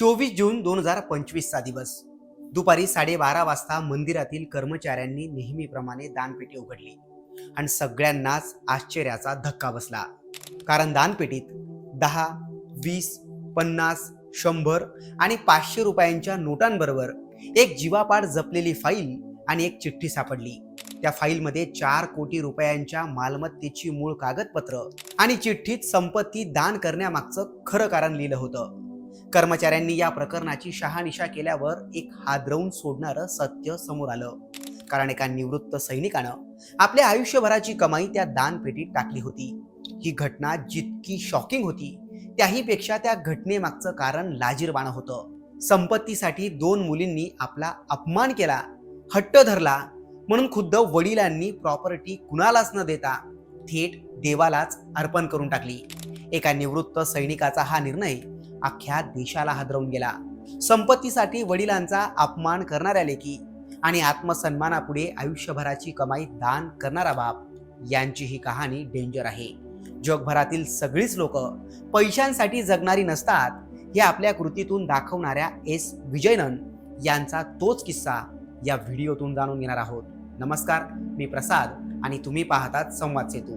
चोवीस जून दोन हजार पंचवीसचा दिवस. दुपारी साडेबारा वाजता मंदिरातील कर्मचाऱ्यांनी नेहमीप्रमाणे दानपेटी उघडली आणि सगळ्यांनाच आश्चर्याचा धक्का बसला. कारण दानपेटीत दहा वीस पन्नास शंभर आणि पाचशे रुपयांच्या नोटांबरोबर एक जीवापाड जपलेली फाईल आणि एक चिठ्ठी सापडली. त्या फाईलमध्ये चार कोटी रुपयांच्या मालमत्तेची मूळ कागदपत्र आणि चिठ्ठीत संपत्ती दान करण्यामागचं खरं कारण लिहिलं होतं. कर्मचाऱ्यांनी या प्रकरणाची शहानिशा केल्यावर एक हादरवून सोडणारं सत्य समोर आलं. कारण एका निवृत्त सैनिकानं आपल्या आयुष्यभराची कमाई त्या दानपेटीत टाकली होती. ही घटना जितकी शॉकिंग होती त्याहीपेक्षा त्या घटनेमागचं कारण लाजीरवाणं होतं. संपत्तीसाठी दोन मुलींनी आपला अपमान केला हट्ट धरला म्हणून खुद्द वडिलांनी प्रॉपर्टी कुणालाच न देता थेट देवालाच अर्पण करून टाकली. एका निवृत्त सैनिकाचा हा निर्णय अख्ख्या देशाला हादरवून गेला. संपत्तीसाठी वडिलांचा अपमान करणाऱ्या लेकी आणि आत्मसन्मानापुढे आयुष्यभराची कमाई दान करणारा बाप यांची ही कहाणी डेंजर आहे. जगभरातील सगळीच लोक पैशांसाठी जगणारी नसतात हे आपल्या कृतीतून दाखवणाऱ्या एस. विजयनन यांचा तोच किस्सा या व्हिडिओतून जाणून घेणार आहोत. नमस्कार मी प्रसाद आणि तुम्ही पाहतात संवाद सेतू.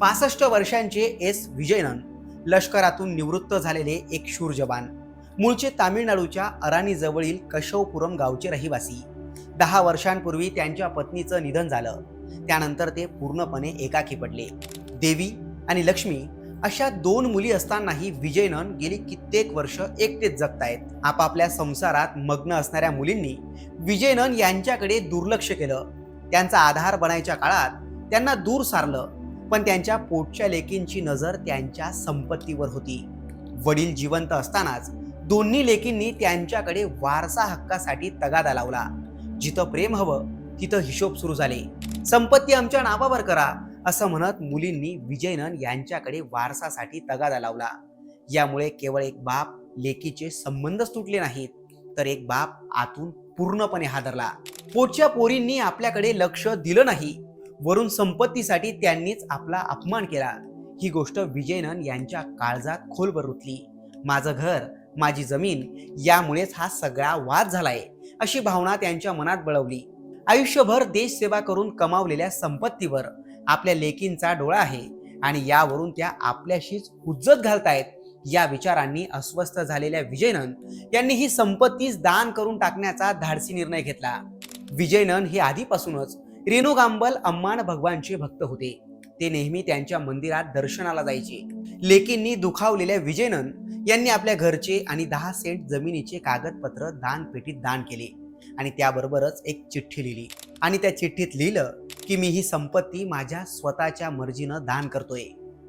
पासष्ट वर्षांचे एस. विजयनन लष्करातून निवृत्त झालेले एक शूर जवान मूळचे तामिळनाडूच्या अराणीजवळील कशवपुरम गावचे रहिवासी. दहा वर्षांपूर्वी त्यांच्या पत्नीचं निधन झालं. त्यानंतर ते पूर्णपणे एकाकी पडले. देवी आणि लक्ष्मी अशा दोन मुली असतानाही विजयनन गेली कित्येक वर्ष एकटेच जगतायत. आपापल्या संसारात मग्न असणाऱ्या मुलींनी विजयनन यांच्याकडे दुर्लक्ष केलं. त्यांचा आधार बनायच्या काळात त्यांना दूर सारलं. पण त्यांच्या पोटच्या लेकींची नजर त्यांच्या संपत्तीवर होती. वडील जिवंत असतानाच दोन्ही लेकींनी त्यांच्याकडे वारसा हक्कासाठी तगादा लावला. जिथं प्रेम हवं तिथं हिशोब सुरू झाले. संपत्ती आमच्या नावावर करा असं म्हणत मुलींनी विजयनन यांच्याकडे वारसासाठी तगादा लावला. यामुळे केवळ एक बाप लेकीचे संबंधच तुटले नाहीत तर एक बाप आतून पूर्णपणे हादरला. पोटच्या पोरींनी आपल्याकडे लक्ष दिलं नाही. वरून संपत्तीसाठी त्यांनीच आपला अपमान केला. ही गोष्ट विजयनन यांच्या काळजात खोलवर रुतली. माझं घर माझी जमीन यामुळेच हा सगळा वाद झालाय अशी भावना त्यांच्या मनात बळवली. आयुष्यभर देशसेवा करून कमावलेल्या संपत्तीवर आपल्या लेकींचा डोळा आहे आणि यावरून त्या आपल्याशीच उज्जत घालतायत या विचारांनी अस्वस्थ झालेल्या विजयनन यांनी ही संपत्तीच दान करून टाकण्याचा धाडसी निर्णय घेतला. विजयनन हे आधीपासूनच रेणुगांबल अम्मान भगवानचे भक्त होते. ते नेहमी त्यांच्या मंदिरात दर्शनाला जायचे. लेकींनी दुखावलेल्या विजयनन यांनी आपल्या घरचे आणि दहा सेंट जमिनीचे कागदपत्र दानपेटीत दान केले आणि त्याबरोबरच एक चिठ्ठी लिहिली. आणि त्या चिठ्ठीत लिहिलं की मी ही संपत्ती माझ्या स्वतःच्या मर्जीनं दान करतोय.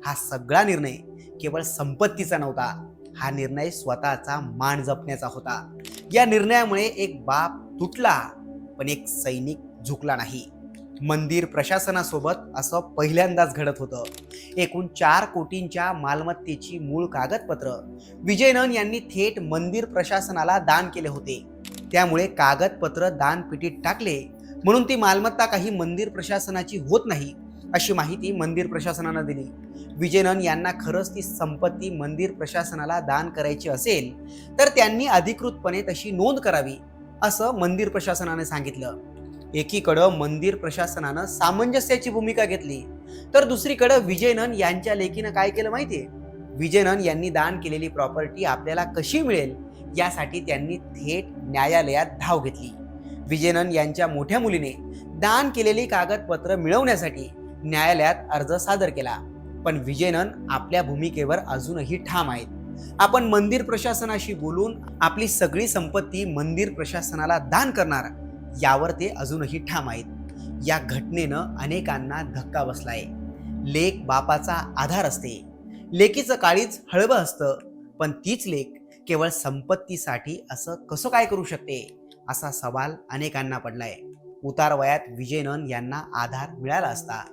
हा सगळा निर्णय केवळ संपत्तीचा नव्हता हा निर्णय स्वतःचा मान जपण्याचा होता. या निर्णयामुळे एक बाप तुटला पण एक सैनिक झुकला नाही. मंदिर प्रशासनासोबत असं पहिल्यांदाच घडत होतं. एकूण चार कोटींच्या मालमत्तेची मूळ कागदपत्र. विजयनन यांनी थेट मंदिर प्रशासनाला दान केले होते. त्यामुळे कागदपत्र दानपेटीत टाकले. म्हणून ती मालमत्ता काही मंदिर प्रशासनाची होत नाही अशी माहिती मंदिर प्रशासनानं दिली. विजयनन यांना खरंच ती संपत्ती मंदिर प्रशासनाला दान करायची असेल तर त्यांनी अधिकृतपणे तशी नोंद करावी असं मंदिर प्रशासनाने सांगितलं. एकीकडं मंदिर प्रशासनानं सामंजस्याची भूमिका घेतली. तर दुसरीकडं विजयनन यांच्या लेखीनं काय केलं माहितीये? विजयनन यांनी दान केलेली प्रॉपर्टी आपल्याला कशी मिळेल? यासाठी त्यांनी थेट न्यायालयात धाव घेतली. विजयनन यांच्या मोठ्या मुलीने दान केलेली कागदपत्र मिळवण्यासाठी न्यायालयात अर्ज सादर केला. पण विजयनन आपल्या भूमिकेवर अजूनही ठाम आहेत. आपण मंदिर प्रशासनाशी बोलून आपली सगळी संपत्ती मंदिर प्रशासनाला दान करणार. यावर ते अजूनही ठाम आहेत. या घटनेनं अनेकांना धक्का बसलाय. लेख बापाचा आधार असते. लेकीचं काळीच हळवं असतं पण तीच लेख केवळ संपत्तीसाठी असं कसं काय करू शकते? असा सवाल अनेकांना पडलाय. उतार वयात विजयनन यांना आधार मिळाला असता.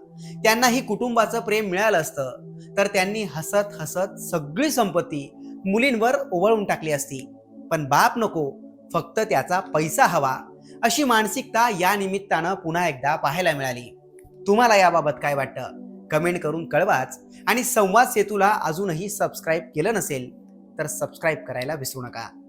त्यांनाही कुटुंबाचं प्रेम मिळालं असतं. तर त्यांनी हसत हसत सगळी संपत्ती मुलींवर ओवळून टाकली असती. पण बाप नको फक्त त्याचा पैसा हवा. अशी मानसिकता या निमित्तानं पुन्हा एकदा पाहायला मिळाली. तुम्हाला याबाबत काय वाटतं? कमेंट करून कळवाच आणि संवाद सेतूला अजूनही सबस्क्राईब केलं नसेल तर सबस्क्राईब करायला विसरू नका.